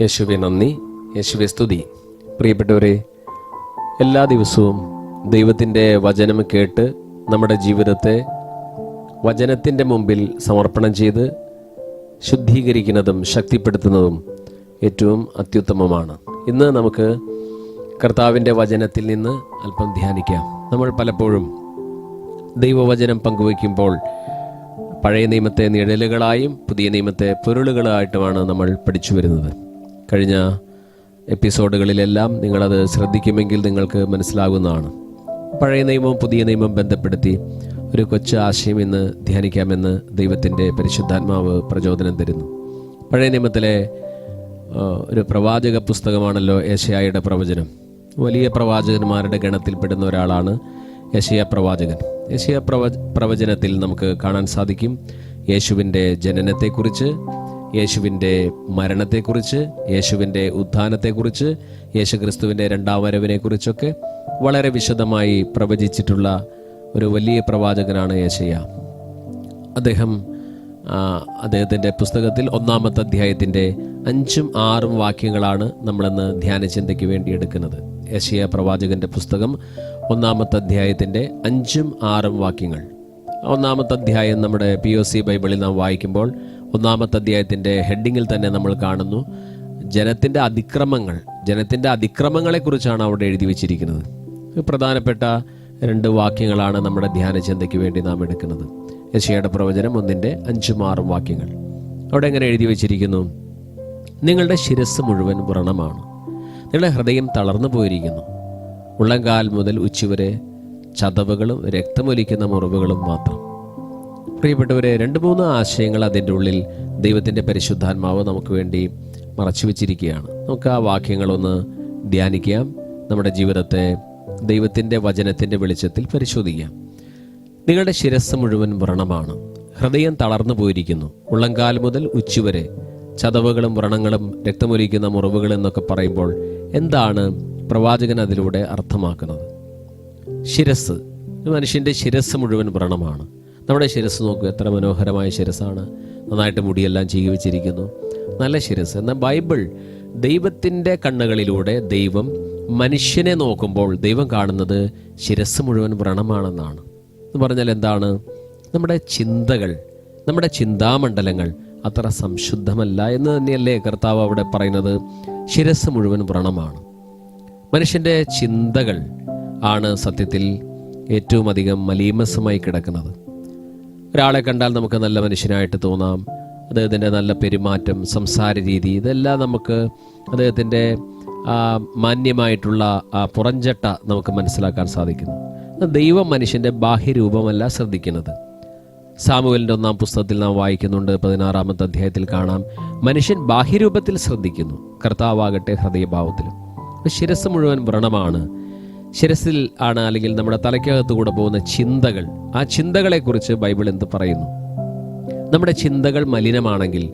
യേശുവെ നന്ദി. യേശുവെ സ്തുതി. പ്രിയപ്പെട്ടവരെ എല്ലാ ദിവസവും ദൈവത്തിന്റെ വചനം കേട്ട് നമ്മുടെ ജീവിതത്തെ വചനത്തിന്റെ മുമ്പിൽ സമർപ്പണം ചെയ്ത് ശുദ്ധീകരിക്കുന്നതും ശക്തിപ്പെടുത്തുന്നതും ഏറ്റവും അത്യുത്തമമാണ്. ഇന്ന് നമുക്ക് കർത്താവിന്റെ വചനത്തിൽ നിന്ന് അല്പം ധ്യാനിക്കാം. നമ്മൾ പലപ്പോഴും ദൈവവചനം പങ്കുവയ്ക്കുമ്പോൾ പഴയ നിയമത്തെ നിഴലുകളായും പുതിയ നിയമത്തെ പൊരുളുകളായിട്ടുമാണ് നമ്മൾ പഠിച്ചു വരുന്നത്. കഴിഞ്ഞ എപ്പിസോഡുകളിലെല്ലാം നിങ്ങളത് ശ്രദ്ധിക്കുമെങ്കിൽ നിങ്ങൾക്ക് മനസ്സിലാകുന്നതാണ്. പഴയ നിയമവും പുതിയ നിയമവും ബന്ധപ്പെടുത്തി ഒരു കൊച്ചു ആശയം ഇന്ന് ധ്യാനിക്കാമെന്ന് ദൈവത്തിന്റെ പരിശുദ്ധാത്മാവ് പ്രചോദനം തരുന്നു. പഴയ നിയമത്തിലെ ഒരു പ്രവാചക പുസ്തകമാണല്ലോ ഏഷ്യായുടെ പ്രവചനം. വലിയ പ്രവാചകന്മാരുടെ ഗണത്തിൽപ്പെടുന്ന ഒരാളാണ് യശയ പ്രവാചകൻ. യശയ പ്രവ പ്രവചനത്തിൽ നമുക്ക് കാണാൻ സാധിക്കും യേശുവിന്റെ ജനനത്തെക്കുറിച്ച് യേശുവിന്റെ മരണത്തെക്കുറിച്ച് യേശുവിന്റെ ഉത്ഥാനത്തെക്കുറിച്ച് യേശുക്രിസ്തുവിന്റെ രണ്ടാം വരവിനെക്കുറിച്ചൊക്കെ വളരെ വിശദമായി പ്രവചിച്ചിട്ടുള്ള ഒരു വലിയ പ്രവാചകനാണ് യേശയ്യ. അദ്ദേഹം അദ്ദേഹത്തിന്റെ പുസ്തകത്തിൽ ഒന്നാമത്തെ അധ്യായത്തിന്റെ അഞ്ചും ആറും വാക്യങ്ങളാണ് നമ്മളിന്ന് ധ്യാനചിന്തയ്ക്ക് വേണ്ടി എടുക്കുന്നത്. യശയ പ്രവാചകന്റെ പുസ്തകം ഒന്നാമത്തെ അധ്യായത്തിന്റെ അഞ്ചും ആറും വാക്യങ്ങൾ. ഒന്നാമത്തെ അധ്യായം നമ്മുടെ പി ഒ സി ബൈബിളിൽ നാം വായിക്കുമ്പോൾ ഒന്നാമത്തെ അധ്യായത്തിന്റെ ഹെഡിങ്ങിൽ തന്നെ നമ്മൾ കാണുന്നു. ജനത്തിന്റെ അതിക്രമങ്ങൾ ജനത്തിന്റെ അതിക്രമങ്ങളെക്കുറിച്ചാണ് അവിടെ എഴുതി വച്ചിരിക്കുന്നത്. പ്രധാനപ്പെട്ട രണ്ട് വാക്യങ്ങളാണ് നമ്മുടെ ധ്യാന ചിന്തയ്ക്ക് വേണ്ടി നാം എടുക്കുന്നത്. യശയുടെ പ്രവചനം ഒന്നിന്റെ അഞ്ചും ആറും വാക്യങ്ങൾ. അവിടെ എങ്ങനെ എഴുതി വച്ചിരിക്കുന്നു? നിങ്ങളുടെ ശിരസ് മുഴുവൻ വ്രണമാണ്. നിങ്ങളുടെ ഹൃദയം തളർന്നു പോയിരിക്കുന്നു. ഉള്ളംകാൽ മുതൽ ഉച്ചവരെ ചതവുകളും രക്തമൊലിക്കുന്ന മുറിവുകളും മാത്രം. പ്രിയപ്പെട്ടവരെ രണ്ട് മൂന്ന് ആശയങ്ങൾ അതിന്റെ ഉള്ളിൽ ദൈവത്തിന്റെ പരിശുദ്ധാത്മാവ് നമുക്ക് വേണ്ടി മറച്ചു വെച്ചിരിക്കുകയാണ്. നമുക്ക് ആ വാക്യങ്ങളൊന്ന് ധ്യാനിക്കാം. നമ്മുടെ ജീവിതത്തെ ദൈവത്തിന്റെ വചനത്തിന്റെ വെളിച്ചത്തിൽ പരിശോധിക്കാം. നിങ്ങളുടെ ശിരസ് മുഴുവൻ വ്രണമാണ്. ഹൃദയം തളർന്നു പോയിരിക്കുന്നു. ഉള്ളംകാൽ മുതൽ ഉച്ചുവരെ ചതവുകളും വ്രണങ്ങളും രക്തമൊലിക്കുന്ന മുറിവുകൾ എന്നൊക്കെ പറയുമ്പോൾ എന്താണ് പ്രവാചകൻ അതിലൂടെ അർത്ഥമാക്കുന്നത്? ശിരസ് മനുഷ്യന്റെ ശിരസ് മുഴുവൻ വ്രണമാണ്. നമ്മുടെ ശിരസ് നോക്കൂ എത്ര മനോഹരമായ ശിരസാണ്. നന്നായിട്ട് മുടിയെല്ലാം ചീകി വെച്ചിരിക്കുന്നു. നല്ല ശിരസ്. എന്നാൽ ബൈബിൾ ദൈവത്തിന്റെ കണ്ണുകളിലൂടെ ദൈവം മനുഷ്യനെ നോക്കുമ്പോൾ ദൈവം കാണുന്നത് ശിരസ് മുഴുവൻ വ്രണമാണെന്നാണ്. എന്ന് പറഞ്ഞാൽ എന്താണ്? നമ്മുടെ ചിന്തകൾ നമ്മുടെ ചിന്താമണ്ഡലങ്ങൾ അത്ര സംശുദ്ധമല്ല എന്ന് തന്നെയല്ലേ കർത്താവ് അവിടെ പറയുന്നത്? ശിരസ് മുഴുവൻ വ്രണമാണ്. മനുഷ്യന്റെ ചിന്തകൾ ആണ് സത്യത്തിൽ ഏറ്റവും അധികം മലീമസമായി കിടക്കുന്നത്. ഒരാളെ കണ്ടാൽ നമുക്ക് നല്ല മനുഷ്യനായിട്ട് തോന്നാം. അദ്ദേഹത്തിന്റെ നല്ല പെരുമാറ്റം സംസാര രീതി ഇതെല്ലാം നമുക്ക് അദ്ദേഹത്തിന്റെ മാന്യമായിട്ടുള്ള പുറഞ്ചട്ട നമുക്ക് മനസ്സിലാക്കാൻ സാധിക്കുന്നു. ദൈവം മനുഷ്യന്റെ ബാഹ്യരൂപമല്ല ശ്രദ്ധിക്കുന്നത്. സാമുവലിന്റെ ഒന്നാം പുസ്തകത്തിൽ നാം വായിക്കുന്നുണ്ട് പതിനാറാമത്തെ അധ്യായത്തിൽ കാണാം. മനുഷ്യൻ ബാഹ്യരൂപത്തിൽ ശ്രദ്ധിക്കുന്നു കർത്താവാകട്ടെ ഹൃദയഭാവത്തിലും. ശിരസ് മുഴുവൻ വ്രണമാണ്. ശിരസിൽ ആണ് അല്ലെങ്കിൽ നമ്മുടെ തലയ്ക്കകത്ത് കൂടെ പോകുന്ന ചിന്തകൾ. ആ ചിന്തകളെക്കുറിച്ച് ബൈബിൾ എന്ത് പറയുന്നു? നമ്മുടെ ചിന്തകൾ മലിനമാണെങ്കിൽ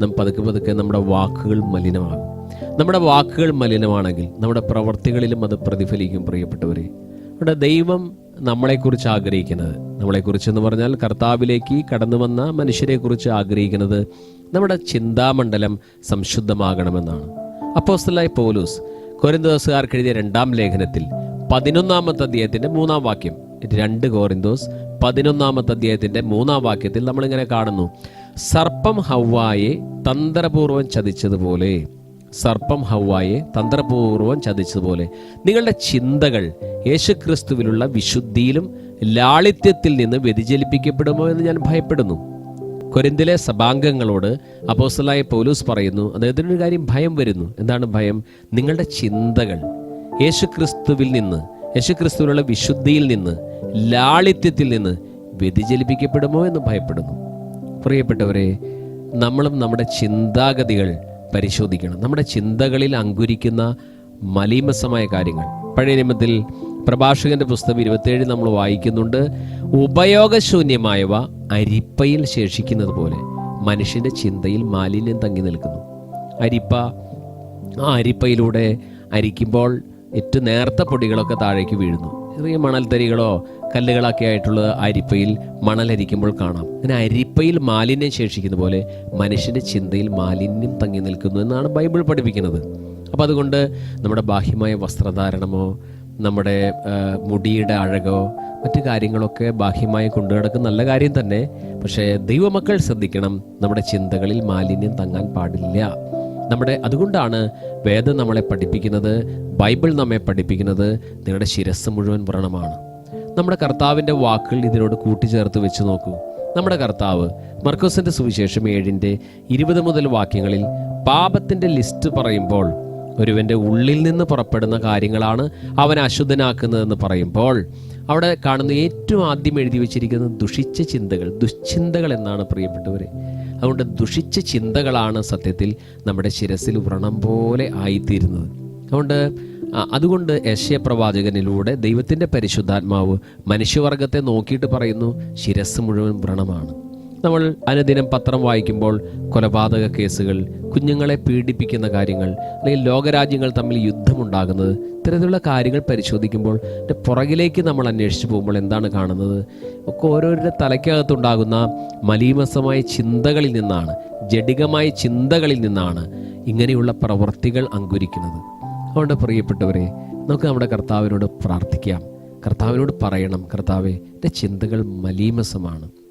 നാം പതുക്കെ പതുക്കെ നമ്മുടെ വാക്കുകൾ മലിനമാകും. നമ്മുടെ വാക്കുകൾ മലിനമാണെങ്കിൽ നമ്മുടെ പ്രവർത്തികളിലും അത് പ്രതിഫലിക്കും പ്രിയപ്പെട്ടവരെ. നമ്മുടെ ദൈവം നമ്മളെക്കുറിച്ച് ആഗ്രഹിക്കുന്നത് നമ്മളെക്കുറിച്ച് എന്ന് പറഞ്ഞാൽ കർത്താവിലേക്ക് കടന്നു വന്ന മനുഷ്യരെക്കുറിച്ച് ആഗ്രഹിക്കുന്നത് നമ്മുടെ ചിന്താമണ്ഡലം സംശുദ്ധമാകണമെന്നാണ്. അപ്പോസ്തലായ പോലൂസ് കോരിന്തോസുകാർക്ക് എഴുതിയ രണ്ടാം ലേഖനത്തിൽ പതിനൊന്നാമത്തെ അധ്യായത്തിന്റെ മൂന്നാം വാക്യം. രണ്ട് കോറിന്തോസ് പതിനൊന്നാമത്തെ അധ്യായത്തിന്റെ മൂന്നാം വാക്യത്തിൽ നമ്മളിങ്ങനെ കാണുന്നു. സർപ്പം ഹവ്വായെ തന്ത്രപൂർവം ചതിച്ചതുപോലെ. സർപ്പം ഹവ്വായെ തന്ത്രപൂർവം ചതിച്ചതുപോലെ. നിങ്ങളുടെ ചിന്തകൾ യേശുക്രിസ്തുവിലുള്ള വിശുദ്ധിയിലും ലാളിത്യത്തിൽ നിന്ന് വ്യതിചലിപ്പിക്കപ്പെടുമോ എന്ന് ഞാൻ ഭയപ്പെടുന്നു. കൊരിന്തിലെ സഭാംഗങ്ങളോട് അപ്പോസലായ പൗലൂസ് പറയുന്നു. അദ്ദേഹത്തിനൊരു കാര്യം ഭയം വരുന്നു. എന്താണ് ഭയം? നിങ്ങളുടെ ചിന്തകൾ യേശുക്രിസ്തുവിൽ നിന്ന് യേശുക്രിസ്തുവിനുള്ള വിശുദ്ധിയിൽ നിന്ന് ലാളിത്യത്തിൽ നിന്ന് വ്യതിചലിപ്പിക്കപ്പെടുമോ എന്ന് ഭയപ്പെടുന്നു. പ്രിയപ്പെട്ടവരെ നമ്മളും നമ്മുടെ ചിന്താഗതികൾ പരിശോധിക്കണം. നമ്മുടെ ചിന്തകളിൽ അങ്കുരിക്കുന്ന മലീമസമായ കാര്യങ്ങൾ. പഴയ നിയമത്തിൽ പ്രഭാഷകന്റെ പുസ്തകം ഇരുപത്തേഴ് നമ്മൾ വായിക്കുന്നുണ്ട് ഉപയോഗശൂന്യമായവ അരിപ്പയിൽ ശേഷിക്കുന്നത് പോലെ മനുഷ്യന്റെ ചിന്തയിൽ മാലിന്യം തങ്ങി നിൽക്കുന്നു. അരിപ്പ ആ അരിപ്പയിലൂടെ അരിക്കുമ്പോൾ ഏറ്റവും നേർത്ത പൊടികളൊക്കെ താഴേക്ക് വീഴുന്നു. ചെറിയ മണൽത്തരികളോ കല്ലുകളൊക്കെ ആയിട്ടുള്ള അരിപ്പയിൽ മണലരിക്കുമ്പോൾ കാണാം. അങ്ങനെ അരിപ്പയിൽ മാലിന്യം ശേഷിക്കുന്ന പോലെ മനുഷ്യന്റെ ചിന്തയിൽ മാലിന്യം തങ്ങി നിൽക്കുന്നു എന്നാണ് ബൈബിൾ പഠിപ്പിക്കുന്നത്. അപ്പോൾ അതുകൊണ്ട് നമ്മുടെ ബാഹ്യമായ വസ്ത്രധാരണമോ നമ്മുടെ മുടിയുടെ അഴകോ മറ്റു കാര്യങ്ങളൊക്കെ ബാഹ്യമായി കൊണ്ടു നടക്കുന്ന നല്ല കാര്യം തന്നെ. പക്ഷേ ദൈവമക്കൾ ശ്രദ്ധിക്കണം നമ്മുടെ ചിന്തകളിൽ മാലിന്യം തങ്ങാൻ പാടില്ല. നമ്മുടെ അതുകൊണ്ടാണ് വേദം നമ്മളെ പഠിപ്പിക്കുന്നത് ബൈബിൾ നമ്മെ പഠിപ്പിക്കുന്നത്. നിങ്ങളുടെ ശിരസ് മുഴുവൻ വ്രണമാണ്. നമ്മുടെ കർത്താവിന്റെ വാക്കുകൾ ഇതിനോട് കൂട്ടിച്ചേർത്ത് വെച്ച് നോക്കൂ. നമ്മുടെ കർത്താവ് മർക്കോസിന്റെ സുവിശേഷം ഏഴിന്റെ ഇരുപത് മുതൽ വാക്യങ്ങളിൽ പാപത്തിന്റെ ലിസ്റ്റ് പറയുമ്പോൾ ഒരുവന്റെ ഉള്ളിൽ നിന്ന് പുറപ്പെടുന്ന കാര്യങ്ങളാണ് അവൻ അശുദ്ധനാക്കുന്നതെന്ന് പറയുമ്പോൾ അവിടെ കാണുന്ന ഏറ്റവും ആദ്യം എഴുതി വെച്ചിരിക്കുന്നത് ദുഷിച്ച ചിന്തകൾ ദുശ്ചിന്തകൾ എന്നാണ് പ്രിയപ്പെട്ടവരെ. അതുകൊണ്ട് ദുഷിച്ച ചിന്തകളാണ് സത്യത്തിൽ നമ്മുടെ ശിരസിൽ വ്രണം പോലെ ആയിത്തീരുന്നത്. അതുകൊണ്ട് അതുകൊണ്ട് യശയ പ്രവാചകനിലൂടെ ദൈവത്തിന്റെ പരിശുദ്ധാത്മാവ് മനുഷ്യവർഗത്തെ നോക്കിയിട്ട് പറയുന്നു ശിരസ് മുഴുവൻ വ്രണമാണ്. നമ്മൾ അനുദിനം പത്രം വായിക്കുമ്പോൾ കൊലപാതക കേസുകൾ കുഞ്ഞുങ്ങളെ പീഡിപ്പിക്കുന്ന കാര്യങ്ങൾ അല്ലെങ്കിൽ ലോകരാജ്യങ്ങൾ തമ്മിൽ യുദ്ധമുണ്ടാകുന്നത് ഇത്തരത്തിലുള്ള കാര്യങ്ങൾ പരിശോധിക്കുമ്പോൾ എന്റെ പുറകിലേക്ക് നമ്മൾ അന്വേഷിച്ച് പോകുമ്പോൾ എന്താണ് കാണുന്നത്? ഒക്കെ ഓരോരുടെ തലയ്ക്കകത്തുണ്ടാകുന്ന മലീമസമായ ചിന്തകളിൽ നിന്നാണ് ജഡികമായ ചിന്തകളിൽ നിന്നാണ് ഇങ്ങനെയുള്ള പ്രവൃത്തികൾ അങ്കുരിക്കുന്നത്. അതുകൊണ്ട് പ്രിയപ്പെട്ടവരെ നമുക്ക് നമ്മുടെ കർത്താവിനോട് പ്രാർത്ഥിക്കാം. കർത്താവിനോട് പറയണം കർത്താവെ എന്റെ ചിന്തകൾ മലീമസമാണ്.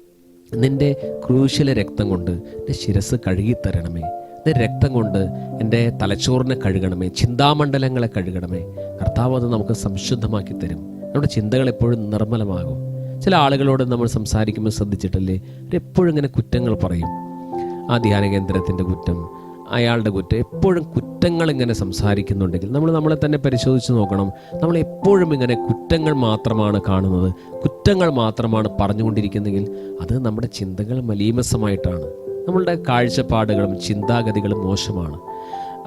നിന്റെ ക്രൂശിലെ രക്തം കൊണ്ട് എന്റെ ശിരസ് കഴുകിത്തരണമേ. നിന്റെ രക്തം കൊണ്ട് എന്റെ തലച്ചോറിനെ കഴുകണമേ. ചിന്താമണ്ഡലങ്ങളെ കഴുകണമേ. കർത്താവ് അത് നമുക്ക് സംശുദ്ധമാക്കി തരും. നമ്മുടെ ചിന്തകൾ എപ്പോഴും നിർമ്മലമാകും. ചില ആളുകളോട് നമ്മൾ സംസാരിക്കുമ്പോൾ ശ്രദ്ധിച്ചിട്ടല്ലേ? അവരെപ്പോഴും ഇങ്ങനെ കുറ്റങ്ങൾ പറയും. ആ ധ്യാന കേന്ദ്രത്തിന്റെ കുറ്റം അയാളുടെ കുറ്റം. എപ്പോഴും കുറ്റങ്ങൾ ഇങ്ങനെ സംസാരിക്കുന്നുണ്ടെങ്കിൽ നമ്മൾ നമ്മളെ തന്നെ പരിശോധിച്ച് നോക്കണം. നമ്മൾ എപ്പോഴും ഇങ്ങനെ കുറ്റങ്ങൾ മാത്രമാണ് കാണുന്നത്. കുറ്റങ്ങൾ മാത്രമാണ് പറഞ്ഞുകൊണ്ടിരിക്കുന്നെങ്കിൽ അത് നമ്മുടെ ചിന്തകൾ മലീമസമായിട്ടാണ്. നമ്മളുടെ കാഴ്ചപ്പാടുകളും ചിന്താഗതികളും മോശമാണ്.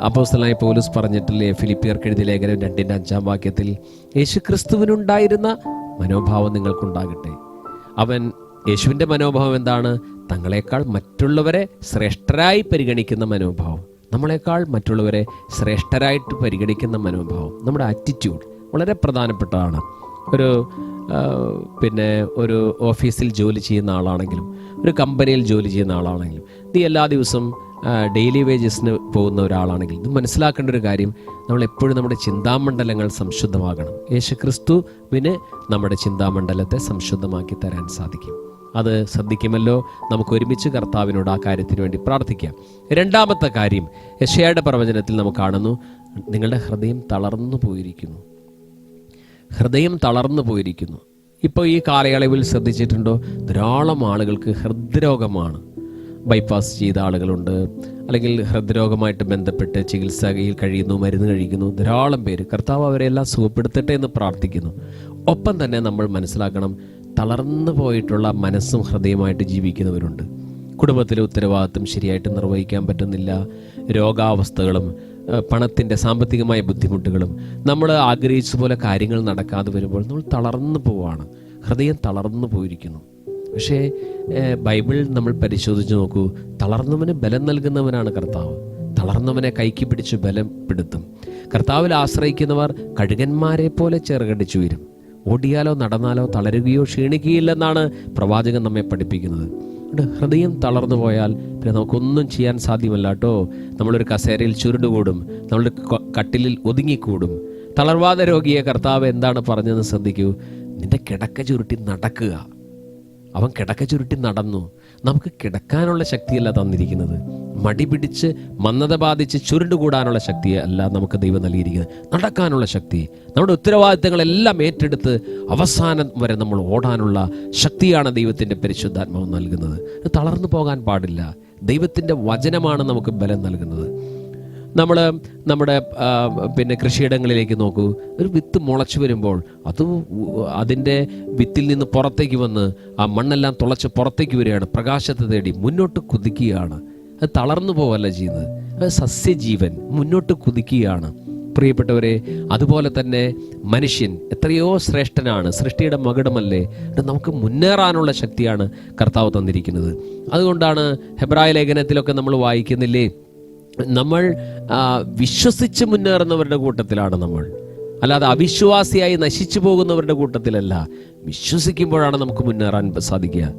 അപ്പോസ്തലനായ പോലീസ് പറഞ്ഞിട്ടില്ലേ ഫിലിപ്പിയർക്ക് എഴുതിയ ലേഖനം രണ്ടിന്റെ അഞ്ചാം വാക്യത്തിൽ യേശു ക്രിസ്തുവിനുണ്ടായിരുന്ന മനോഭാവം നിങ്ങൾക്കുണ്ടാകട്ടെ. അവൻ യേശുവിന്റെ മനോഭാവം എന്താണ്? തങ്ങളെക്കാൾ മറ്റുള്ളവരെ ശ്രേഷ്ഠരായി പരിഗണിക്കുന്ന മനോഭാവം. നമ്മളെക്കാൾ മറ്റുള്ളവരെ ശ്രേഷ്ഠരായിട്ട് പരിഗണിക്കുന്ന മനോഭാവം. നമ്മുടെ ആറ്റിറ്റ്യൂഡ് വളരെ പ്രധാനപ്പെട്ടതാണ്. ഒരു പിന്നെ ഒരു ഓഫീസിൽ ജോലി ചെയ്യുന്ന ആളാണെങ്കിലും ഒരു കമ്പനിയിൽ ജോലി ചെയ്യുന്ന ആളാണെങ്കിലും നീ എല്ലാ ദിവസവും ഡെയിലി വേജസിന് പോകുന്ന ഒരാളാണെങ്കിൽ ഇത് മനസ്സിലാക്കേണ്ട ഒരു കാര്യം നമ്മൾ എപ്പോഴും നമ്മുടെ ചിന്താമണ്ഡലങ്ങൾ സംശുദ്ധമാകണം. യേശുക്രിസ്തുവിന് നമ്മുടെ ചിന്താമണ്ഡലത്തെ സംശുദ്ധമാക്കി തരാൻ സാധിക്കും. അത് ശ്രദ്ധിക്കുമല്ലോ. നമുക്ക് ഒരുമിച്ച് കർത്താവിനോട് ആ കാര്യത്തിന് വേണ്ടി പ്രാർത്ഥിക്കാം. രണ്ടാമത്തെ കാര്യം യശയുടെ പ്രവചനത്തിൽ നമുക്ക് കാണുന്നു നിങ്ങളുടെ ഹൃദയം തളർന്നു പോയിരിക്കുന്നു. ഹൃദയം തളർന്നു പോയിരിക്കുന്നു. ഇപ്പോൾ ഈ കാലയളവിൽ ശ്രദ്ധിച്ചിട്ടുണ്ടോ? ധാരാളം ആളുകൾക്ക് ഹൃദ്രോഗമാണ്. ബൈപ്പാസ് ചെയ്ത ആളുകളുണ്ട് അല്ലെങ്കിൽ ഹൃദ്രോഗമായിട്ട് ബന്ധപ്പെട്ട് ചികിത്സയിൽ കഴിയുന്നു മരുന്ന് കഴിക്കുന്നു ധാരാളം പേര് കർത്താവ് അവരെല്ലാം സുഖപ്പെടുത്തട്ടെ എന്ന് പ്രാർത്ഥിക്കുന്നു. ഒപ്പം തന്നെ നമ്മൾ മനസ്സിലാക്കണം തളർന്നു പോയിട്ടുള്ള മനസ്സും ഹൃദയമായിട്ട് ജീവിക്കുന്നവരുണ്ട്. കുടുംബത്തിലെ ഉത്തരവാദിത്വം ശരിയായിട്ട് നിർവഹിക്കാൻ പറ്റുന്നില്ല. രോഗാവസ്ഥകളും പണത്തിന്റെ സാമ്പത്തികമായ ബുദ്ധിമുട്ടുകളും നമ്മൾ ആഗ്രഹിച്ച പോലെ കാര്യങ്ങൾ നടക്കാതെ വരുമ്പോൾ നമ്മൾ തളർന്നു പോവാണ്. ഹൃദയം തളർന്നു പോയിരിക്കുന്നു. പക്ഷേ ബൈബിൾ നമ്മൾ പരിശോധിച്ച് നോക്കൂ. തളർന്നവന് ബലം നൽകുന്നവനാണ് കർത്താവ്. തളർന്നവനെ കൈക്ക് പിടിച്ച് ബലപ്പെടുത്തും കർത്താവിൽ ആശ്രയിക്കുന്നവർ കഴുകന്മാരെ പോലെ ചെറുകടിച്ചു വരും ഓടിയാലോ നടന്നാലോ തളരുകയോ ക്ഷീണിക്കുകയില്ലെന്നാണ് പ്രവാചകൻ നമ്മെ പഠിപ്പിക്കുന്നത്. ഹൃദയം തളർന്നു പോയാൽ പിന്നെ നമുക്കൊന്നും ചെയ്യാൻ സാധ്യമല്ല കേട്ടോ. നമ്മളൊരു കസേരയിൽ ചുരുണ്ടുകൂടും നമ്മളൊരു കട്ടിലിൽ ഒതുങ്ങിക്കൂടും. തളർവാദ രോഗിയെ കർത്താവ് എന്താണ് പറഞ്ഞതെന്ന് ശ്രദ്ധിക്കൂ. നിന്റെ കിടക്ക ചുരുട്ടി നടക്കുക. അവൻ കിടക്ക ചുരുട്ടി നടന്നു. നമുക്ക് കിടക്കാനുള്ള ശക്തിയല്ല തന്നിരിക്കുന്നത്. മടി പിടിച്ച് മന്ദത ബാധിച്ച് ചുരുണ്ടുകൂടാനുള്ള ശക്തി അല്ല നമുക്ക് ദൈവം നൽകിയിരിക്കുന്നത്. നടക്കാനുള്ള ശക്തി നമ്മുടെ ഉത്തരവാദിത്തങ്ങളെല്ലാം ഏറ്റെടുത്ത് അവസാനം വരെ നമ്മൾ ഓടാനുള്ള ശക്തിയാണ് ദൈവത്തിന്റെ പരിശുദ്ധാത്മാവ് നൽകുന്നത്. തളർന്നു പോകാൻ പാടില്ല. ദൈവത്തിന്റെ വചനമാണ് നമുക്ക് ബലം നൽകുന്നത്. നമ്മൾ നമ്മുടെ പിന്നെ കൃഷിയിടങ്ങളിലേക്ക് നോക്കൂ. ഒരു വിത്ത് മുളച്ചു വരുമ്പോൾ അത് അതിന്റെ വിത്തിൽ നിന്ന് പുറത്തേക്ക് വന്ന് ആ മണ്ണെല്ലാം തുളച്ച് പുറത്തേക്ക് വരികയാണ്. പ്രകാശത്തെ തേടി മുന്നോട്ട് കുതിക്കുകയാണ്. അത് തളർന്നു പോവല്ല ചെയ്യുന്നത്. അത് സസ്യജീവൻ മുന്നോട്ട് കുതിക്കുകയാണ്. പ്രിയപ്പെട്ടവരെ അതുപോലെ തന്നെ മനുഷ്യൻ എത്രയോ ശ്രേഷ്ഠനാണ്. സൃഷ്ടിയുടെ മകുടമല്ലേ? നമുക്ക് മുന്നേറാനുള്ള ശക്തിയാണ് കർത്താവ് തന്നിരിക്കുന്നത്. അതുകൊണ്ടാണ് ഹെബ്രായ ലേഖനത്തിലൊക്കെ നമ്മൾ വായിക്കുന്നില്ലേ? നമ്മൾ വിശ്വസിച്ച് മുന്നേറുന്നവരുടെ കൂട്ടത്തിലാണ് നമ്മൾ. അല്ലാതെ അവിശ്വാസിയായി നശിച്ചു പോകുന്നവരുടെ കൂട്ടത്തിലല്ല. വിശ്വസിക്കുമ്പോഴാണ് നമുക്ക് മുന്നേറാൻ സാധിക്കുക.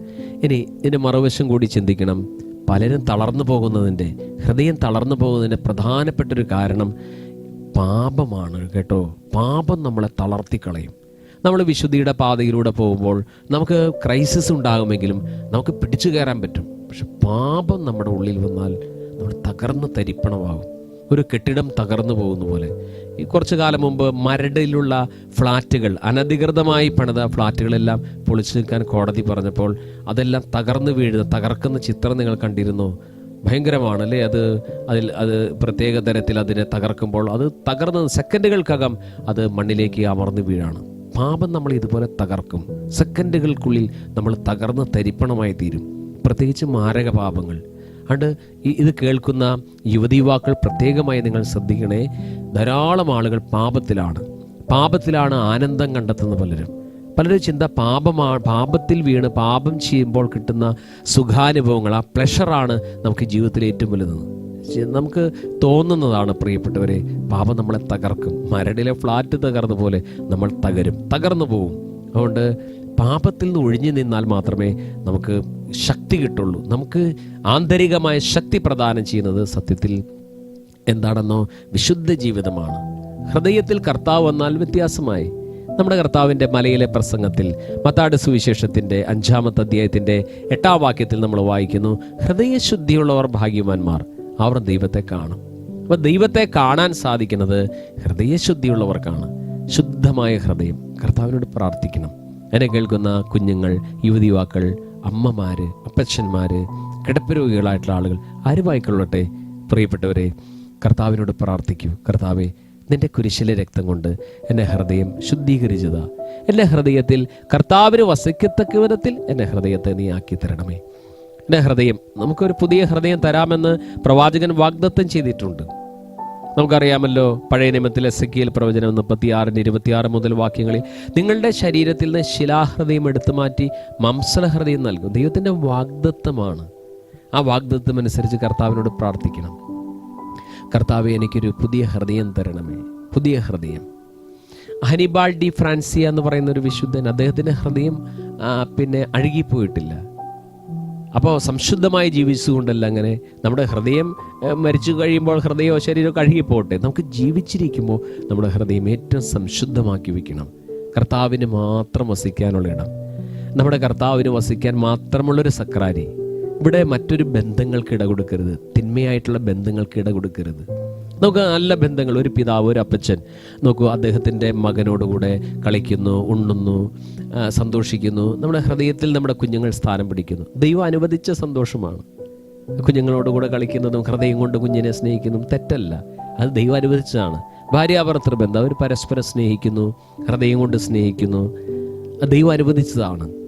ഇനി ഇതിന്റെ മറുവശം കൂടി ചിന്തിക്കണം. പലരും തളർന്നു പോകുന്നതിന്റെ ഹൃദയം തളർന്നു പോകുന്നതിന്റെ പ്രധാനപ്പെട്ടൊരു കാരണം പാപമാണ് കേട്ടോ. പാപം നമ്മളെ തളർത്തിക്കളയും. നമ്മൾ വിശുദ്ധിയുടെ പാതയിലൂടെ പോകുമ്പോൾ നമുക്ക് ക്രൈസിസ് ഉണ്ടാകുമെങ്കിലും നമുക്ക് പിടിച്ചു കയറാൻ പറ്റും. പക്ഷെ പാപം നമ്മുടെ ഉള്ളിൽ വന്നാൽ നമ്മൾ തകർന്ന് തരിപ്പണമാകും. ഒരു കെട്ടിടം തകർന്നു പോകുന്ന പോലെ. ഈ കുറച്ച് കാലം മുമ്പ് മരടിലുള്ള ഫ്ലാറ്റുകൾ അനധികൃതമായി പണിത ഫ്ലാറ്റുകളെല്ലാം പൊളിച്ചു നിൽക്കാൻ കോടതി പറഞ്ഞപ്പോൾ അതെല്ലാം തകർന്നു വീഴുന്ന തകർക്കുന്ന ചിത്രം നിങ്ങൾ കണ്ടിരുന്നു? ഭയങ്കരമാണ് അല്ലേ? അത് അതിൽ അത് പ്രത്യേക തരത്തിൽ അതിനെ തകർക്കുമ്പോൾ അത് തകർന്ന് സെക്കൻഡുകൾക്കകം അത് മണ്ണിലേക്ക് അമർന്നു വീഴാണ്. പാപം നമ്മൾ ഇതുപോലെ തകർക്കും. സെക്കൻഡുകൾക്കുള്ളിൽ നമ്മൾ തകർന്ന് തരിപ്പണമായി തീരും. പ്രത്യേകിച്ച് മാരക പാപങ്ങൾ. അതുകൊണ്ട് ഇത് കേൾക്കുന്ന യുവതി യുവാക്കൾ പ്രത്യേകമായി നിങ്ങൾ ശ്രദ്ധിക്കണേ. ധാരാളം ആളുകൾ പാപത്തിലാണ്. പാപത്തിലാണ് ആനന്ദം കണ്ടെത്തുന്ന പലരും. പലരും ചിന്ത പാപമാണ് പാപത്തിൽ വീണ് പാപം ചെയ്യുമ്പോൾ കിട്ടുന്ന സുഖാനുഭവങ്ങൾ ആ പ്ലഷറാണ് നമുക്ക് ജീവിതത്തിൽ ഏറ്റവും വലുത്. നമുക്ക് തോന്നുന്നതാണ് പ്രിയപ്പെട്ടവരെ പാപം നമ്മളെ തകർക്കും. മരടിലെ ഫ്ലാറ്റ് തകർന്ന പോലെ നമ്മൾ തകരും. തകർന്നു പോവും. അതുകൊണ്ട് പാപത്തിൽ നിന്ന് ഒഴിഞ്ഞു നിന്നാൽ മാത്രമേ നമുക്ക് ശക്തി കിട്ടുള്ളൂ. നമുക്ക് ആന്തരികമായ ശക്തി പ്രദാനം ചെയ്യുന്നത് സത്യത്തിൽ എന്താണെന്നോ വിശുദ്ധ ജീവിതമാണ്. ഹൃദയത്തിൽ കർത്താവ് വന്നാൽ വ്യത്യാസമായി. നമ്മുടെ കർത്താവിന്റെ മലയിലെ പ്രസംഗത്തിൽ മത്താട് സുവിശേഷത്തിന്റെ അഞ്ചാമത്തെ അധ്യായത്തിന്റെ എട്ടാം വാക്യത്തിൽ നമ്മൾ വായിക്കുന്നു ഹൃദയശുദ്ധിയുള്ളവർ ഭാഗ്യവാന്മാർ അവർ ദൈവത്തെ കാണും. അപ്പോൾ ദൈവത്തെ കാണാൻ സാധിക്കുന്നത് ഹൃദയശുദ്ധിയുള്ളവർക്കാണ്. ശുദ്ധമായ ഹൃദയം. കർത്താവിനോട് പ്രാർത്ഥിക്കണം. എന്നെ കേൾക്കുന്ന കുഞ്ഞുങ്ങൾ യുവതി യുവാക്കൾ അമ്മമാര് അപ്പച്ചന്മാര് കിടപ്പ് രോഗികളായിട്ടുള്ള ആളുകൾ ആരുമായിക്കൊള്ളട്ടെ പ്രിയപ്പെട്ടവരെ കർത്താവിനോട് പ്രാർത്ഥിക്കൂ. കർത്താവെ നിന്റെ കുരിശിലെ രക്തം കൊണ്ട് എന്റെ ഹൃദയം ശുദ്ധീകരിച്ചതാ. എന്റെ ഹൃദയത്തിൽ കർത്താവിന് വസിക്കത്തക്ക വിധത്തിൽ എന്റെ ഹൃദയത്തെ നീ ആക്കി തരണമേ എന്റെ ഹൃദയം നമുക്കൊരു പുതിയ ഹൃദയം തരാമെന്ന് പ്രവാചകൻ വാഗ്ദത്തം ചെയ്തിട്ടുണ്ട്. നമുക്കറിയാമല്ലോ പഴയ നിയമത്തിലെ എ പ്രവചനം മുപ്പത്തിയാറിന്റെ ഇരുപത്തിയാറ് മുതൽ വാക്യങ്ങളിൽ നിങ്ങളുടെ ശരീരത്തിൽ നിന്ന് ശിലാഹൃദയം എടുത്തു മാറ്റി മംസലഹൃദയം നൽകും. ദൈവത്തിന്റെ വാഗ്ദത്വമാണ് ആ വാഗ്ദത്വം അനുസരിച്ച് കർത്താവിനോട് പ്രാർത്ഥിക്കണം. കർത്താവ് എനിക്കൊരു പുതിയ ഹൃദയം തരണമേ. പുതിയ ഹൃദയം. ഹനിബാൾ ഡി ഫ്രാൻസിയ എന്ന് പറയുന്ന ഒരു വിശുദ്ധൻ അദ്ദേഹത്തിന്റെ ഹൃദയം പിന്നെ അഴുകിപ്പോയിട്ടില്ല. അപ്പോൾ സംശുദ്ധമായി ജീവിച്ചുകൊണ്ടല്ല അങ്ങനെ നമ്മുടെ ഹൃദയം മരിച്ചു കഴിയുമ്പോൾ ഹൃദയമോ ശരീരമോ കഴുകിപ്പോട്ടെ. നമുക്ക് ജീവിച്ചിരിക്കുമ്പോൾ നമ്മുടെ ഹൃദയം ഏറ്റവും സംശുദ്ധമാക്കി വയ്ക്കണം കർത്താവിന് മാത്രം വസിക്കാനുള്ള ഇടം. നമ്മുടെ കർത്താവിന് വസിക്കാൻ മാത്രമുള്ളൊരു സക്രാരി. ഇവിടെ മറ്റൊരു ബന്ധങ്ങൾക്ക് ഇട കൊടുക്കരുത് തിന്മയായിട്ടുള്ള ബന്ധങ്ങൾക്ക് ഇട കൊടുക്കരുത് നമുക്ക് നല്ല ബന്ധങ്ങൾ. ഒരു പിതാവ് ഒരു അപ്പച്ചൻ. നോക്കൂ അദ്ദേഹത്തിന്റെ മകനോടുകൂടെ കളിക്കുന്നു ഉണ്ണുന്നു സന്തോഷിക്കുന്നു. നമ്മുടെ ഹൃദയത്തിൽ നമ്മുടെ കുഞ്ഞുങ്ങൾ സ്ഥാനം പിടിക്കുന്നു. ദൈവം അനുവദിച്ച സന്തോഷമാണ്. കുഞ്ഞുങ്ങളോടുകൂടെ കളിക്കുന്നതും ഹൃദയം കൊണ്ട് കുഞ്ഞിനെ സ്നേഹിക്കുന്നതും തെറ്റല്ല. അത് ദൈവം അനുവദിച്ചതാണ്. ഭാര്യാഭർത്തൃ ബന്ധം. അവർ പരസ്പരം സ്നേഹിക്കുന്നു ഹൃദയം കൊണ്ട് സ്നേഹിക്കുന്നു. ദൈവം അനുവദിച്ചതാണ്.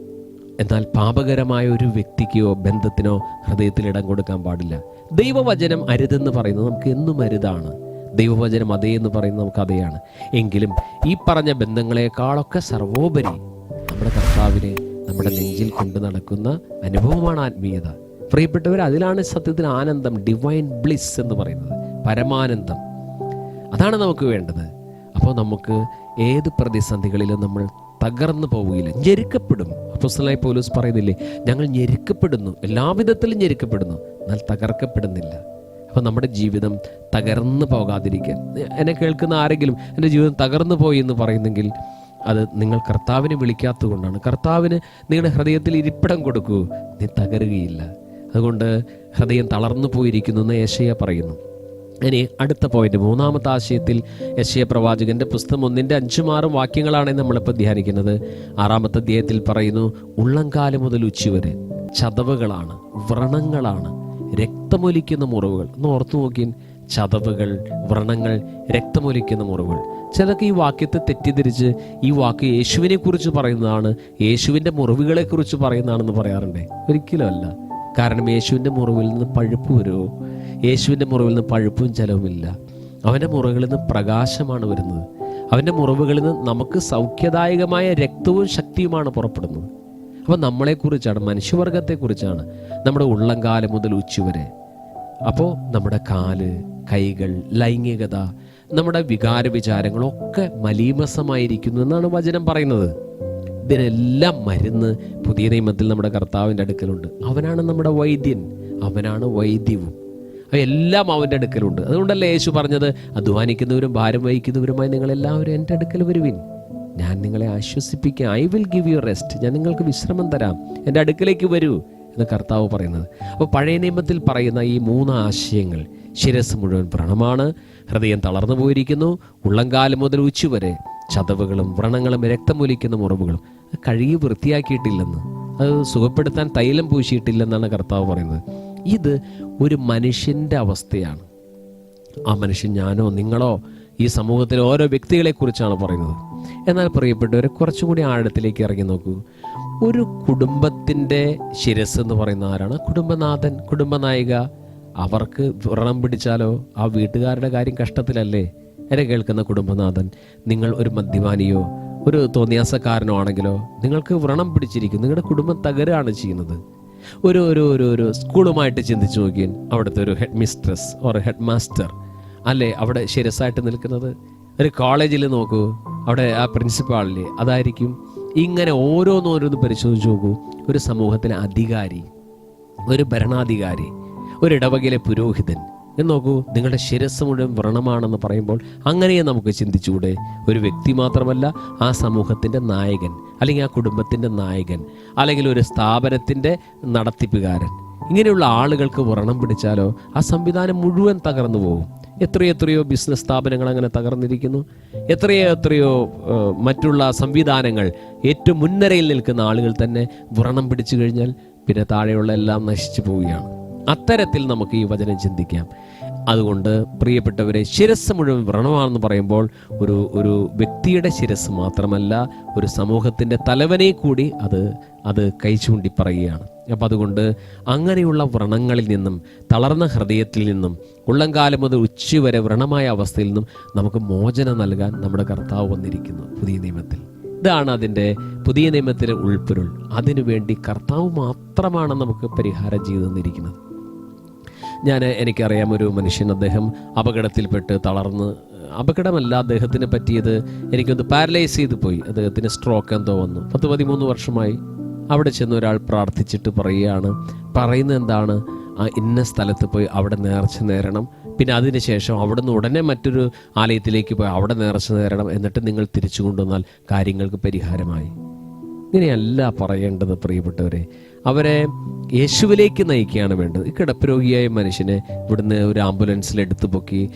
എന്നാൽ പാപകരമായ ഒരു വ്യക്തിക്കോ ബന്ധത്തിനോ ഹൃദയത്തിൽ ഇടം കൊടുക്കാൻ പാടില്ല. ദൈവവചനം അരുതെന്ന് പറയുന്നത് നമുക്ക് എന്നും അരുതാണ്. ദൈവവചനം അതേ എന്ന് പറയുന്നത് നമുക്ക് അതേയാണ്. എങ്കിലും ഈ പറഞ്ഞ ബന്ധങ്ങളെക്കാളൊക്കെ സർവോപരി നമ്മുടെ കർത്താവിനെ നമ്മുടെ നെഞ്ചിൽ കൊണ്ടു നടക്കുന്ന അനുഭവമാണ് ആത്മീയത. പ്രിയപ്പെട്ടവർ അതിലാണ് സത്യത്തിൽ ആനന്ദം ഡിവൈൻ ബ്ലിസ് എന്ന് പറയുന്നത്. പരമാനന്ദം. അതാണ് നമുക്ക് വേണ്ടത്. അപ്പോൾ നമുക്ക് ഏത് പ്രതിസന്ധികളിലും നമ്മൾ തകർന്നു പോവുകയില്ല. ഞെരുക്കപ്പെടും. അപ്പോസ്തലനായ പോലീസ് പറയുന്നില്ലേ? ഞങ്ങൾ ഞെരുക്കപ്പെടുന്നു. എല്ലാവിധത്തിലും ഞെരുക്കപ്പെടുന്നു. എന്നാൽ തകർക്കപ്പെടുന്നില്ല. അപ്പോൾ നമ്മുടെ ജീവിതം തകർന്നു പോകാതിരിക്കാൻ. എന്നെ കേൾക്കുന്ന ആരെങ്കിലും എന്റെ ജീവിതം തകർന്നു പോയി എന്ന് പറയുന്നെങ്കിൽ അത് നിങ്ങൾ കർത്താവിനെ വിളിക്കാത്തത് കൊണ്ടാണ് കർത്താവിന് നിങ്ങളുടെ ഹൃദയത്തിൽ ഇരിപ്പിടം കൊടുക്കൂ. നീ തകരുകയില്ല. അതുകൊണ്ട് ഹൃദയം തളർന്നു പോയിരിക്കുന്നു എന്ന് യേശയ്യ പറയുന്നു. ഇനി അടുത്ത പോയിന്റ് മൂന്നാമത്തെ ആശയത്തിൽ യശയ പ്രവാചകന്റെ പുസ്തകം ഒന്നിന്റെ അഞ്ചും ആറും വാക്യങ്ങളാണ് നമ്മളിപ്പോൾ ധ്യാനിക്കുന്നത്. ആറാമത്തെ അധ്യായത്തിൽ പറയുന്നു ഉള്ളംകാലം മുതൽ ഉച്ചവരെ ചതവുകളാണ് വ്രണങ്ങളാണ് രക്തമൊലിക്കുന്ന മുറിവുകൾ. ഒന്ന് ഓർത്തു നോക്കിൻ ചതവുകൾ വ്രണങ്ങൾ രക്തമൊലിക്കുന്ന മുറിവുകൾ. ചിലർക്ക് ഈ വാക്യത്തെ തെറ്റിദ്ധരിച്ച് ഈ വാക്ക് യേശുവിനെ കുറിച്ച് പറയുന്നതാണ് യേശുവിന്റെ മുറിവുകളെ കുറിച്ച് പറയുന്നതാണെന്ന് പറയാറുണ്ടേ. ഒരിക്കലും അല്ല. കാരണം യേശുവിന്റെ മുറിവിൽ നിന്ന് പഴുപ്പ് വരുമോ? യേശുവിന്റെ മുറിവിൽ നിന്ന് പഴുപ്പും ചെലവുമില്ല അവന്റെ മുറിവുകളിൽ നിന്ന് പ്രകാശമാണ് വരുന്നത്. അവന്റെ മുറിവുകളിൽ നിന്ന് നമുക്ക് സൗഖ്യദായകമായ രക്തവും ശക്തിയുമാണ് പുറപ്പെടുന്നത്. അപ്പോൾ നമ്മളെക്കുറിച്ചാണ് മനുഷ്യവർഗത്തെക്കുറിച്ചാണ് നമ്മുടെ ഉള്ളംകാലം മുതൽ ഉച്ചവരെ അപ്പോൾ നമ്മുടെ കാൽ കൈകൾ ലൈംഗികത നമ്മുടെ വികാര വിചാരങ്ങളൊക്കെ മലീമസമായിരിക്കുന്നു എന്നാണ് വചനം പറയുന്നത്. ഇതിനെല്ലാം മരുന്ന് പുതിയ നിയമത്തിൽ നമ്മുടെ കർത്താവിന്റെ അടുക്കലുണ്ട്. അവനാണ് നമ്മുടെ വൈദ്യൻ. അവനാണ് വൈദ്യവും. എല്ലാം അവന്റെ അടുക്കലുണ്ട്. അതുകൊണ്ടല്ലേ യേശു പറഞ്ഞത് അധ്വാനിക്കുന്നവരും ഭാരം വഹിക്കുന്നവരുമായി നിങ്ങളെല്ലാവരും എന്റെ അടുക്കൽ വരുവിൻ. ഞാൻ നിങ്ങളെ ആശ്വസിപ്പിക്കാം. I will give you rest ഞാൻ നിങ്ങൾക്ക് വിശ്രമം തരാം. എന്റെ അടുക്കലേക്ക് വരൂ എന്ന് കർത്താവ് പറയുന്നത്. അപ്പോൾ പഴയ നിയമത്തിൽ പറയുന്ന ഈ മൂന്ന് ആശയങ്ങൾ ശിരസ് മുഴുവൻ വ്രണമാണ്. ഹൃദയം തളർന്നു പോയിരിക്കുന്നു. ഉള്ളംകാലം മുതൽ ഉച്ചുവരെ ചതവുകളും വ്രണങ്ങളും രക്തമൊലിക്കുന്ന മുറിവുകളും കഴുകി വൃത്തിയാക്കിയിട്ടില്ലെന്ന്. അത് സുഖപ്പെടുത്താൻ തൈലം പൂശിയിട്ടില്ലെന്നാണ് കർത്താവ് പറയുന്നത്. ഇത് ഒരു മനുഷ്യന്റെ അവസ്ഥയാണ്. ആ മനുഷ്യൻ ഞാനോ നിങ്ങളോ ഈ സമൂഹത്തിലെ ഓരോ വ്യക്തികളെക്കുറിച്ചാണ് പറയുന്നത്. എന്നാൽ പ്രിയപ്പെട്ടവരെ കുറച്ചുകൂടി ആഴത്തിലേക്ക് ഇറങ്ങി നോക്കൂ. ഒരു കുടുംബത്തിന്റെ ശിരസ് എന്ന് പറയുന്ന ആരാണ്? കുടുംബനാഥൻ കുടുംബനായിക. അവർക്ക് വ്രണം പിടിച്ചാലോ? ആ വീട്ടുകാരുടെ കാര്യം കഷ്ടത്തിലല്ലേ? എന്നെ കേൾക്കുന്ന കുടുംബനാഥൻ നിങ്ങൾ ഒരു മദ്യപാനിയോ ഒരു തോന്നിയാസക്കാരനോ ആണെങ്കിലോ നിങ്ങൾക്ക് വ്രണം പിടിച്ചിരിക്കും നിങ്ങളുടെ കുടുംബം തകരുകയാണ് ചെയ്യുന്നത്. ഒരു ഒരു ഒരു ഒരു സ്കൂളുമായിട്ട് ചിന്തിച്ചു നോക്കിയാൽ അവിടുത്തെ ഒരു head mistress or head master അല്ലേ? അവിടെ ശിരസായിട്ട് നിൽക്കുന്നത്? ഒരു കോളേജിൽ നോക്കൂ. അവിടെ ആ പ്രിൻസിപ്പാളില്ലേ അതായിരിക്കും. ഇങ്ങനെ ഓരോന്നോരോന്ന് പരിശോധിച്ച് നോക്കൂ. ഒരു സമൂഹത്തിലെ അധികാരി ഒരു ഭരണാധികാരി ഒരു ഇടവകയിലെ പുരോഹിതൻ എന്ന് നോക്കൂ നിങ്ങളുടെ ശിരസ് മുഴുവൻ വ്രണമാണെന്ന് പറയുമ്പോൾ അങ്ങനെയേ നമുക്ക് ചിന്തിച്ചുകൂടെ? ഒരു വ്യക്തി മാത്രമല്ല ആ സമൂഹത്തിന്റെ നായകൻ അല്ലെങ്കിൽ ആ കുടുംബത്തിന്റെ നായകൻ അല്ലെങ്കിൽ ഒരു സ്ഥാപനത്തിന്റെ നടത്തിപ്പുകാരൻ. ഇങ്ങനെയുള്ള ആളുകൾക്ക് വ്രണം പിടിച്ചാലോ ആ സംവിധാനം മുഴുവൻ തകർന്നു പോകും. എത്രയോ എത്രയോ ബിസിനസ് സ്ഥാപനങ്ങൾ അങ്ങനെ തകർന്നിരിക്കുന്നു. എത്രയോ എത്രയോ മറ്റുള്ള സംവിധാനങ്ങൾ ഏറ്റവും മുൻനിരയിൽ നിൽക്കുന്ന ആളുകൾ തന്നെ വ്രണം പിടിച്ചു കഴിഞ്ഞാൽ പിന്നെ താഴെയുള്ള എല്ലാം നശിച്ചു പോവുകയാണ്. അത്തരത്തിൽ നമുക്ക് ഈ വചനം ചിന്തിക്കാം. അതുകൊണ്ട് പ്രിയപ്പെട്ടവരെ ശിരസ് മുഴുവൻ വ്രണമാണെന്ന് പറയുമ്പോൾ ഒരു ഒരു വ്യക്തിയുടെ ശിരസ് മാത്രമല്ല ഒരു സമൂഹത്തിന്റെ തലവനെ കൂടി അത് അത് കൈ ചൂണ്ടി പറയുകയാണ്. അപ്പം അതുകൊണ്ട് അങ്ങനെയുള്ള വ്രണങ്ങളിൽ നിന്നും തളർന്ന ഹൃദയത്തിൽ നിന്നും ഉള്ളംകാലം മുതൽ ഉച്ചവരെ വ്രണമായ അവസ്ഥയിൽ നിന്നും നമുക്ക് മോചനം നൽകാൻ നമ്മുടെ കർത്താവ് വന്നിരിക്കുന്നു പുതിയ നിയമത്തിൽ. ഇതാണ് അതിന്റെ പുതിയ നിയമത്തിലെ ഉൾപ്പൊരുൾ. അതിനുവേണ്ടി കർത്താവ് മാത്രമാണ് നമുക്ക് പരിഹാരം ചെയ്തു തന്നിരിക്കുന്നത്. ഞാൻ എനിക്കറിയാം ഒരു മനുഷ്യൻ അദ്ദേഹം അപകടത്തിൽപ്പെട്ട് തളർന്ന് അപകടമല്ല അദ്ദേഹത്തിന് പറ്റിയത് എനിക്കൊന്ന് പാരലൈസ് ചെയ്ത് പോയി. അദ്ദേഹത്തിന് സ്ട്രോക്ക് എന്തോ വന്നു. പത്ത് പതിമൂന്ന് വർഷമായി അവിടെ ചെന്ന് ഒരാൾ പ്രാർത്ഥിച്ചിട്ട് പറയുകയാണ്. പറയുന്നത് എന്താണ്? ആ ഇന്ന സ്ഥലത്ത് പോയി അവിടെ നേർച്ച നേരണം. പിന്നെ അതിനുശേഷം അവിടെ നിന്ന് ഉടനെ മറ്റൊരു ആലയത്തിലേക്ക് പോയി അവിടെ നേർച്ച നേരണം എന്നിട്ട് നിങ്ങൾ തിരിച്ചു കൊണ്ടുവന്നാൽ കാര്യങ്ങൾക്ക് പരിഹാരമായി. ഇങ്ങനെയല്ല പറയേണ്ടത് പ്രിയപ്പെട്ടവരെ. അവരെ യേശുവിലേക്ക് നയിക്കുകയാണ് വേണ്ടത്. ഈ കിടപ്പുരോഗിയായ മനുഷ്യനെ ഇവിടുന്ന് ഒരു ആംബുലൻസിൽ എടുത്തു പൊക്കി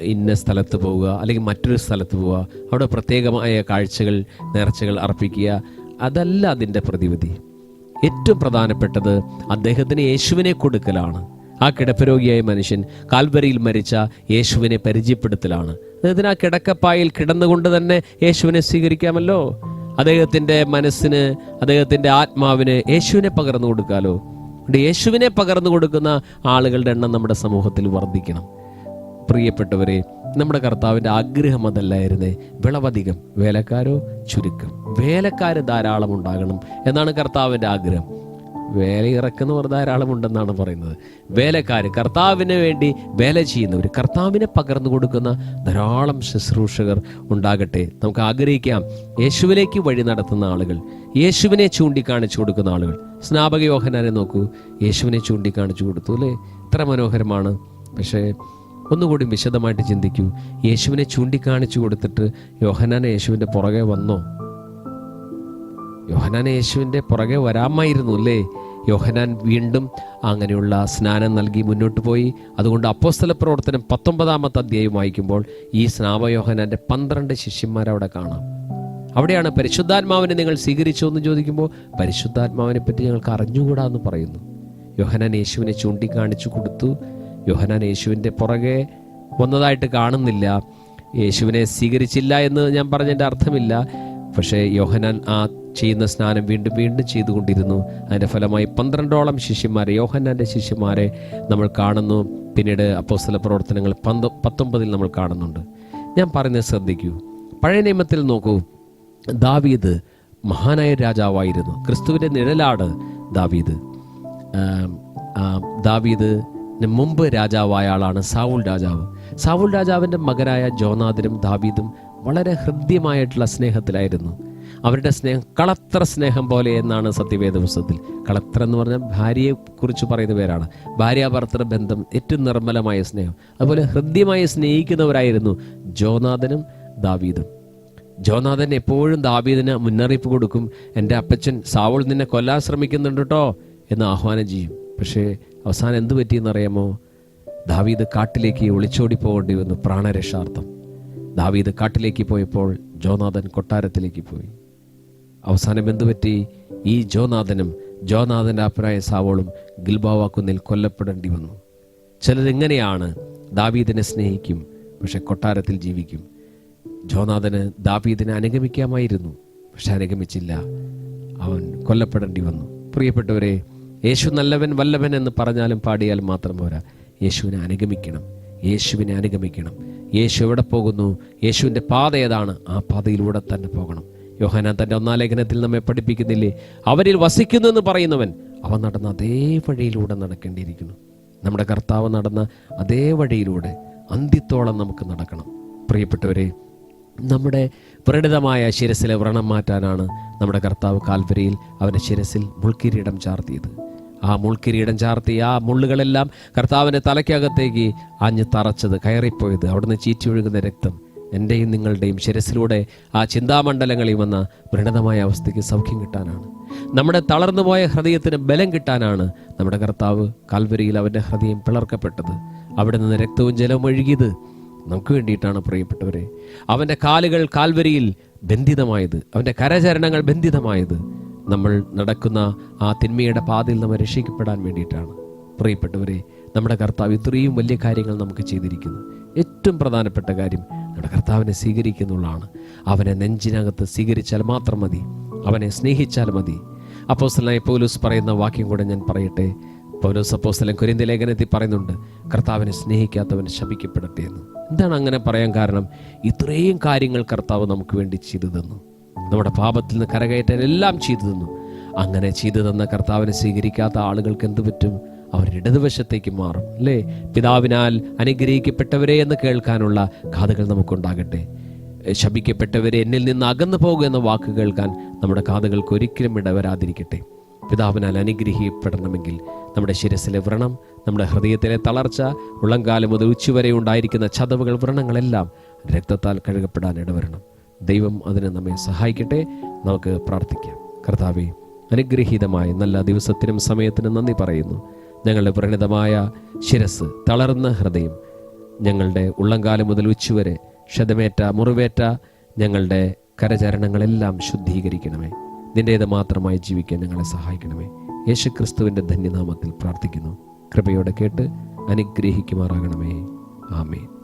ഇന്ന സ്ഥലത്ത് പോവുക അല്ലെങ്കിൽ മറ്റൊരു സ്ഥലത്ത് പോവുക അവിടെ പ്രത്യേകമായ കാഴ്ചകൾ നേർച്ചകൾ അർപ്പിക്കുക അതല്ല അതിന്റെ പ്രതിവിധി. ഏറ്റവും പ്രധാനപ്പെട്ടത് അദ്ദേഹത്തിന് യേശുവിനെ കൊടുക്കലാണ്. ആ കിടപ്പരോഗിയായ മനുഷ്യൻ കാൽവരിയിൽ മരിച്ച യേശുവിനെ പരിചയപ്പെടുത്തലാണ്. അദ്ദേഹത്തിന് ആ കിടക്കപ്പായിൽ കിടന്നുകൊണ്ട് തന്നെ യേശുവിനെ സ്വീകരിക്കാമല്ലോ. അദ്ദേഹത്തിന്റെ മനസ്സിന് അദ്ദേഹത്തിന്റെ ആത്മാവിന് യേശുവിനെ പകർന്നു കൊടുക്കാലോ? യേശുവിനെ പകർന്നു കൊടുക്കുന്ന ആളുകളുടെ എണ്ണം നമ്മുടെ സമൂഹത്തിൽ വർദ്ധിക്കണം. പ്രിയപ്പെട്ടവരെ നമ്മുടെ കർത്താവിന്റെ ആഗ്രഹം അതല്ലായിരുന്നേ. വിളവധികം വേലക്കാരോ ചുരുക്കം. വേലക്കാർ ധാരാളം ഉണ്ടാകണം എന്നാണ് കർത്താവിന്റെ ആഗ്രഹം. വേല ഇറക്കുന്നവർ ധാരാളം ഉണ്ടെന്നാണ് പറയുന്നത്. വേലക്കാർ കർത്താവിന് വേണ്ടി വേല ചെയ്യുന്നവർ കർത്താവിനെ പകർന്നു കൊടുക്കുന്ന ധാരാളം ശുശ്രൂഷകർ ഉണ്ടാകട്ടെ. നമുക്ക് ആഗ്രഹിക്കാം യേശുവിലേക്ക് വഴി നടത്തുന്ന ആളുകൾ യേശുവിനെ ചൂണ്ടിക്കാണിച്ചു കൊടുക്കുന്ന ആളുകൾ. സ്നാപക യോഹനാനെ നോക്കൂ. യേശുവിനെ ചൂണ്ടിക്കാണിച്ചു കൊടുത്തു അല്ലേ? ഇത്ര മനോഹരമാണ്. പക്ഷേ ഒന്നുകൂടി വിശദമായിട്ട് ചിന്തിക്കൂ. യേശുവിനെ ചൂണ്ടിക്കാണിച്ചു കൊടുത്തിട്ട് യോഹനാൻ യേശുവിന്റെ പുറകെ വന്നോ? യോഹനാൻ യേശുവിന്റെ പുറകെ വരാമായിരുന്നു അല്ലേ? യോഹനാൻ വീണ്ടും അങ്ങനെയുള്ള സ്നാനം നൽകി മുന്നോട്ട് പോയി. അതുകൊണ്ട് അപ്പോസ്തല പ്രവർത്തനം പത്തൊമ്പതാമത്തെ അധ്യായം വായിക്കുമ്പോൾ ഈ സ്നാപ യോഹനാന്റെ പന്ത്രണ്ട് ശിഷ്യന്മാരവിടെ കാണാം. അവിടെയാണ് പരിശുദ്ധാത്മാവിനെ നിങ്ങൾ സ്വീകരിച്ചോ എന്ന് ചോദിക്കുമ്പോൾ പരിശുദ്ധാത്മാവിനെ പറ്റി ഞങ്ങൾക്ക് അറിഞ്ഞുകൂടാ എന്ന് പറയുന്നു. യോഹനാൻ യേശുവിനെ ചൂണ്ടിക്കാണിച്ചു കൊടുത്തു. യോഹനാൻ യേശുവിന്റെ പുറകെ വന്നതായിട്ട് കാണുന്നില്ല. യേശുവിനെ സ്വീകരിച്ചില്ല എന്ന് ഞാൻ പറഞ്ഞതിന്റെ അർത്ഥമില്ല. പക്ഷേ യോഹനാൻ ആ ചെയ്യുന്ന സ്നാനം വീണ്ടും വീണ്ടും ചെയ്തുകൊണ്ടിരുന്നു. അതിന്റെ ഫലമായി പന്ത്രണ്ടോളം ശിഷ്യന്മാരെ യോഹന്നാന്റെ ശിഷ്യന്മാരെ നമ്മൾ കാണുന്നു. പിന്നീട് അപ്പോസ്തല പ്രവർത്തനങ്ങൾ പന്ത് പത്തൊമ്പതിൽ നമ്മൾ കാണുന്നുണ്ട്. ഞാൻ പറയുന്നത് ശ്രദ്ധിക്കൂ. പഴയ നിയമത്തിൽ നോക്കൂ. ദാവീദ് മഹാനായ രാജാവായിരുന്നു. ക്രിസ്തുവിന്റെ നിഴലാണ് ദാവീദ്. ദാവീദ് മുമ്പ് രാജാവായ ആളാണ് സാവുൽ രാജാവ്. സാവുൽ രാജാവിന്റെ മകനായ ജോനാഥനും ദാവീദും വളരെ ഹൃദ്യമായിട്ടുള്ള സ്നേഹത്തിലായിരുന്നു. അവരുടെ സ്നേഹം കളത്ര സ്നേഹം പോലെ എന്നാണ് സത്യവേദ പുസ്തകത്തിൽ. കളത്ര എന്ന് പറഞ്ഞാൽ ഭാര്യയെ കുറിച്ച് പറയുന്ന പേരാണ്. ഭാര്യാഭർത്തൃ ബന്ധം ഏറ്റവും നിർമ്മലമായ സ്നേഹം. അതുപോലെ ഹൃദ്യമായി സ്നേഹിക്കുന്നവരായിരുന്നു ജോനാഥനും ദാവീദും. ജോനാഥൻ എപ്പോഴും ദാവീദിന് മുന്നറിയിപ്പ് കൊടുക്കും. എന്റെ അപ്പച്ചൻ സാവുൾ നിന്നെ കൊല്ലാൻ ശ്രമിക്കുന്നുണ്ട് കേട്ടോ എന്ന് ആഹ്വാനം ചെയ്യും. പക്ഷേ അവസാനം എന്ത് പറ്റിയെന്നറിയാമോ ദാവീദ് കാട്ടിലേക്ക് ഒളിച്ചോടി പോകേണ്ടി വന്നു പ്രാണരക്ഷാർത്ഥം. ദാവീദ് കാട്ടിലേക്ക് പോയപ്പോൾ ജോനാഥൻ കൊട്ടാരത്തിലേക്ക് പോയി. അവസാനം എന്തുപറ്റി ഈ ജോനാഥനും ജോനാഥന്റെ അഭിപ്രായ സാവോളും ഗിൽബാവാക്കുന്നിൽ കൊല്ലപ്പെടേണ്ടി വന്നു. ചിലരിങ്ങനെയാണ് ദാവീദിനെ സ്നേഹിക്കും പക്ഷെ കൊട്ടാരത്തിൽ ജീവിക്കും. ജോനാഥന് ദാവീദിനെ അനുഗമിക്കാമായിരുന്നു പക്ഷെ അനുഗമിച്ചില്ല. അവൻ കൊല്ലപ്പെടേണ്ടി വന്നു. പ്രിയപ്പെട്ടവരെ യേശു നല്ലവൻ വല്ലവൻ എന്ന് പറഞ്ഞാലും പാടിയാലും മാത്രം പോരാ. യേശുവിനെ അനുഗമിക്കണം യേശുവിനെ അനുഗമിക്കണം. യേശു എവിടെ പോകുന്നു? യേശുവിന്റെ പാത ഏതാണ്? ആ പാതയിലൂടെ തന്നെ പോകണം. യോഹനാൻ തന്റെ ഒന്നാം ലേഖനത്തിൽ നമ്മെ പഠിപ്പിക്കുന്നില്ലേ? അവരിൽ വസിക്കുന്നു എന്ന് പറയുന്നവൻ അവൻ നടന്ന അതേ വഴിയിലൂടെ നടക്കേണ്ടിയിരിക്കുന്നു. നമ്മുടെ കർത്താവ് നടന്ന അതേ വഴിയിലൂടെ അന്ത്യത്തോളം നമുക്ക് നടക്കണം. പ്രിയപ്പെട്ടവരെ നമ്മുടെ വ്രണിതമായ ശിരസിലെ വ്രണം മാറ്റാനാണ് നമ്മുടെ കർത്താവ് കാൽവരിയിൽ അവന്റെ ശിരസിൽ മുൾക്കിരീടം ചാർത്തിയത്. ആ മുൾക്കിരീടം ചാർത്തി ആ മുള്ളുകളെല്ലാം കർത്താവിന്റെ തലയ്ക്കകത്തേക്ക് ആഞ്ഞ് തറച്ചത് കയറിപ്പോയത് അവിടുന്ന് ചീറ്റി ഒഴുകുന്ന രക്തം. എന്റെയും നിങ്ങളുടെയും ശിരസിലൂടെ ആ ചിന്താമണ്ഡലങ്ങളിൽ വന്ന വ്രണതമായ അവസ്ഥയ്ക്ക് സൗഖ്യം കിട്ടാനാണ്. നമ്മുടെ തളർന്നുപോയ ഹൃദയത്തിന് ബലം കിട്ടാനാണ് നമ്മുടെ കർത്താവ് കാൽവരിയിൽ അവന്റെ ഹൃദയം പിളർക്കപ്പെട്ടത്. അവിടെ നിന്ന് രക്തവും ജലവും ഒഴുകിയത് നമുക്ക് വേണ്ടിയിട്ടാണ് പ്രിയപ്പെട്ടവരെ. അവന്റെ കാലുകൾ കാൽവരിയിൽ ബന്ധിതമായത് അവന്റെ കരചരണങ്ങൾ ബന്ധിതമായത് നമ്മൾ നടക്കുന്ന ആ തിന്മയുടെ പാതയിൽ നമ്മൾ രക്ഷിക്കപ്പെടാൻ വേണ്ടിയിട്ടാണ്. പ്രിയപ്പെട്ടവരെ നമ്മുടെ കർത്താവ് ഇത്രയും വലിയ കാര്യങ്ങൾ നമുക്ക് ചെയ്തിരിക്കുന്നു. ഏറ്റവും പ്രധാനപ്പെട്ട കാര്യം നമ്മുടെ കർത്താവിനെ സ്വീകരിക്കുന്നുള്ളതാണ്. അവനെ നെഞ്ചിനകത്ത് സ്വീകരിച്ചാൽ മാത്രം മതി. അവനെ സ്നേഹിച്ചാൽ മതി. അപ്പോസ്റ്റലായ പൗലൂസ് പറയുന്ന വാക്യം കൂടെ ഞാൻ പറയട്ടെ. പൗലോസ് അപ്പോസ്തലൻ കുരിന്തി ലേഖനത്തിൽ പറയുന്നുണ്ട് കർത്താവിനെ സ്നേഹിക്കാത്തവൻ ശപിക്കപ്പെടട്ടെ എന്ന്. എന്താണ് അങ്ങനെ പറയാൻ കാരണം? ഇത്രയും കാര്യങ്ങൾ കർത്താവ് നമുക്ക് വേണ്ടി ചെയ്തു തന്നു. നമ്മുടെ പാപത്തിൽ നിന്ന് കരകയറ്റാൻ എല്ലാം ചെയ്തു തന്നു. അങ്ങനെ ചെയ്തു തന്ന കർത്താവിനെ സ്വീകരിക്കാത്ത ആളുകൾക്ക് എന്ത് പറ്റും? അവർ ഇടതുവശത്തേക്ക് മാറും അല്ലേ? പിതാവിനാൽ അനുഗ്രഹിക്കപ്പെട്ടവരെ എന്ന് കേൾക്കാനുള്ള കാതുകൾ നമുക്കുണ്ടാകട്ടെ. ശപിക്കപ്പെട്ടവരെ എന്നിൽ നിന്ന് അകന്നു പോകുക എന്ന വാക്ക് കേൾക്കാൻ നമ്മുടെ കാതുകൾക്ക് ഒരിക്കലും ഇടവരാതിരിക്കട്ടെ. പിതാവിനാൽ അനുഗ്രഹിക്കപ്പെടണമെങ്കിൽ നമ്മുടെ ശിരസിലെ വ്രണം നമ്മുടെ ഹൃദയത്തിലെ തളർച്ച ഉള്ളംകാലം മുതൽ ഉച്ചവരെ ഉണ്ടായിരിക്കുന്ന ചതവുകൾ വ്രണങ്ങളെല്ലാം രക്തത്താൽ കഴുകപ്പെടാൻ ഇടവരണം. ദൈവം അതിനെ നമ്മെ സഹായിക്കട്ടെ. നമുക്ക് പ്രാർത്ഥിക്കാം. കർത്താവെ അനുഗ്രഹീതമായ നല്ല ദിവസത്തിനും സമയത്തിനും നന്ദി പറയുന്നു. ഞങ്ങളുടെ പ്രണിതമായ ശിരസ് തളർന്ന ഹൃദയം ഞങ്ങളുടെ ഉള്ളംകാലം മുതൽ ഉച്ചുവരെ ക്ഷതമേറ്റ മുറിവേറ്റ ഞങ്ങളുടെ കരചരണങ്ങളെല്ലാം ശുദ്ധീകരിക്കണമേ. നിന്റേത് മാത്രമായി ജീവിക്കാൻ ഞങ്ങളെ സഹായിക്കണമേ. യേശുക്രിസ്തുവിന്റെ ധന്യനാമത്തിൽ പ്രാർത്ഥിക്കുന്നു. കൃപയോടെ കേട്ട് അനുഗ്രഹിക്കുമാറാകണമേ. ആമേൻ.